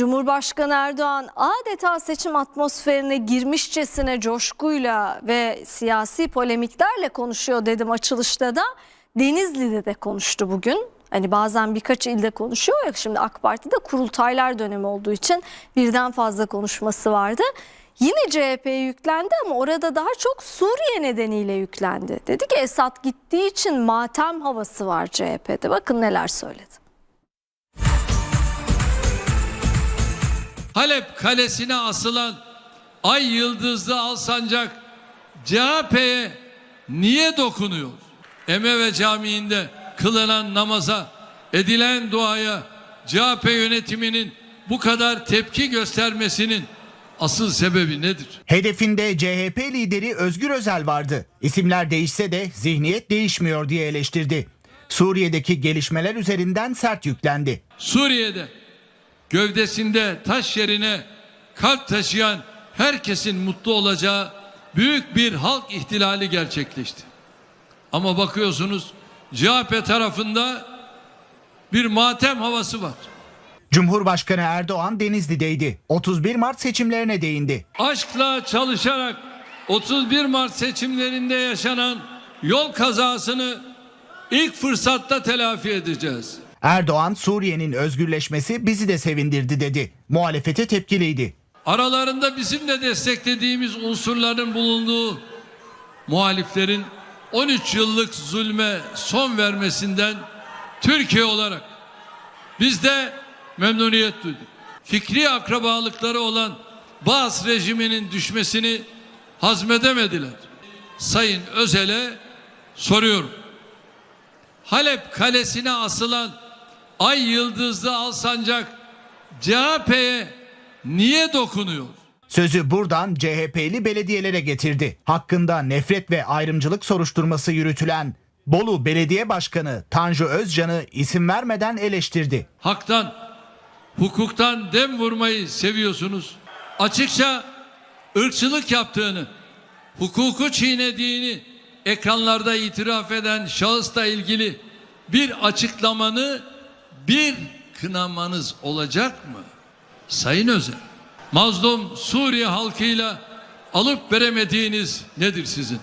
Cumhurbaşkanı Erdoğan adeta seçim atmosferine girmişçesine coşkuyla ve siyasi polemiklerle konuşuyor dedim açılışta da. Denizli'de de konuştu bugün. Hani bazen birkaç ilde konuşuyor ya şimdi AK Parti'de kurultaylar dönemi olduğu için birden fazla konuşması vardı. Yine CHP'ye yüklendi ama orada daha çok Suriye nedeniyle yüklendi. Dedi ki Esad gittiği için matem havası var CHP'de. Bakın neler söyledi. Halep kalesine asılan ay yıldızlı al sancak CHP'ye niye dokunuyor? Emeve Camii'nde kılınan namaza, edilen duaya CHP yönetiminin bu kadar tepki göstermesinin asıl sebebi nedir? Hedefinde CHP lideri Özgür Özel vardı. İsimler değişse de zihniyet değişmiyor diye eleştirdi. Suriye'deki gelişmeler üzerinden sert yüklendi. Suriye'de gövdesinde taş yerine kalp taşıyan herkesin mutlu olacağı büyük bir halk ihtilali gerçekleşti. Ama bakıyorsunuz CHP tarafında bir matem havası var. Cumhurbaşkanı Erdoğan Denizli'deydi. 31 Mart seçimlerine değindi. Aşkla çalışarak 31 Mart seçimlerinde yaşanan yol kazasını ilk fırsatta telafi edeceğiz. Erdoğan Suriye'nin özgürleşmesi bizi de sevindirdi dedi. Muhalefete tepkiliydi. Aralarında bizim de desteklediğimiz unsurların bulunduğu muhaliflerin 13 yıllık zulme son vermesinden Türkiye olarak biz de memnuniyet duyduk. Fikri akrabalıkları olan Baas rejiminin düşmesini hazmedemediler. Sayın Özel'e soruyorum. Halep kalesine asılan ay yıldızlı al sancak CHP'ye niye dokunuyor? Sözü buradan CHP'li belediyelere getirdi. Hakkında nefret ve ayrımcılık soruşturması yürütülen Bolu Belediye Başkanı Tanju Özcan'ı isim vermeden eleştirdi. haktan, hukuktan dem vurmayı seviyorsunuz. Açıkça ırkçılık yaptığını, hukuku çiğnediğini ekranlarda itiraf eden şahısla ilgili bir açıklamanı, bir kınamanız olacak mı? Sayın Özel, mazlum Suriye halkıyla alıp veremediğiniz nedir sizin?